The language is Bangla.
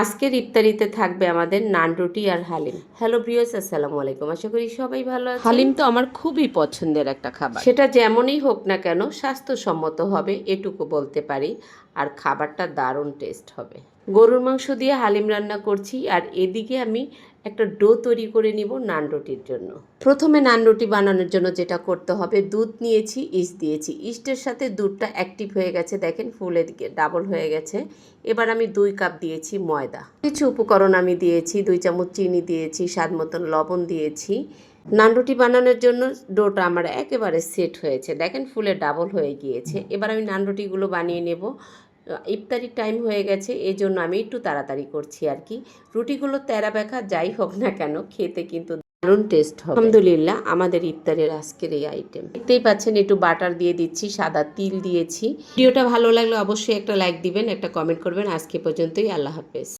আজকের ইফতারিতে থাকবে আমাদের নান রুটি আর হালিম। হ্যালো প্রিয়স আসসালামু আলাইকুম। আশা করি সবাই ভালো আছে হালিম তো আমার খুবই পছন্দের একটা খাবার। সেটা যেমনই হোক না কেন স্বাস্থ্যসম্মত হবে এটুকু বলতে পারি। আর খাবারটা দারুণ টেস্ট হবে। গরুর মাংস দিয়ে হালিম রান্না করছি, আর এদিকে আমি একটা ডো তৈরি করে নিব নান রুটির জন্য। প্রথমে নান রুটি বানানোর জন্য যেটা করতে হবে, দুধ নিয়েছি, ইস্ট দিয়েছি। ইস্টের সাথে দুধটা অ্যাক্টিভ হয়ে গেছে, দেখেন ফুলে দিকে ডাবল হয়ে গেছে। এবার আমি দুই কাপ দিয়েছি ময়দা। কিছু উপকরণ আমি দিয়েছি, দুই চামচ চিনি দিয়েছি, স্বাদ মতন লবণ দিয়েছি। নান রুটি বানানোর জন্য ডোটা আমার একেবারে সেট হয়েছে, দেখেন ফুলে ডাবল হয়ে গিয়েছে। এবার আমি নান রুটিগুলো বানিয়ে নেব। ইফতারির টাইম হয়ে গেছে এই জন্য আমি একটু তাড়াতাড়ি করছি আর কি। রুটিগুলো তেরা ব্যাখা যাই হোক না কেন, খেতে কিন্তু দারুণ টেস্ট হবে। আলহামদুলিল্লাহ, আমাদের ইফতারের আজকের এই আইটেম দেখতেই পাচ্ছেন, একটু বাটার দিয়ে দিচ্ছি, সাদা তিল দিয়েছি। ভিডিওটা ভালো লাগলে অবশ্যই একটা লাইক দিবেন, একটা কমেন্ট করবেন। আজকে পর্যন্তই, আল্লাহ হাফেজ।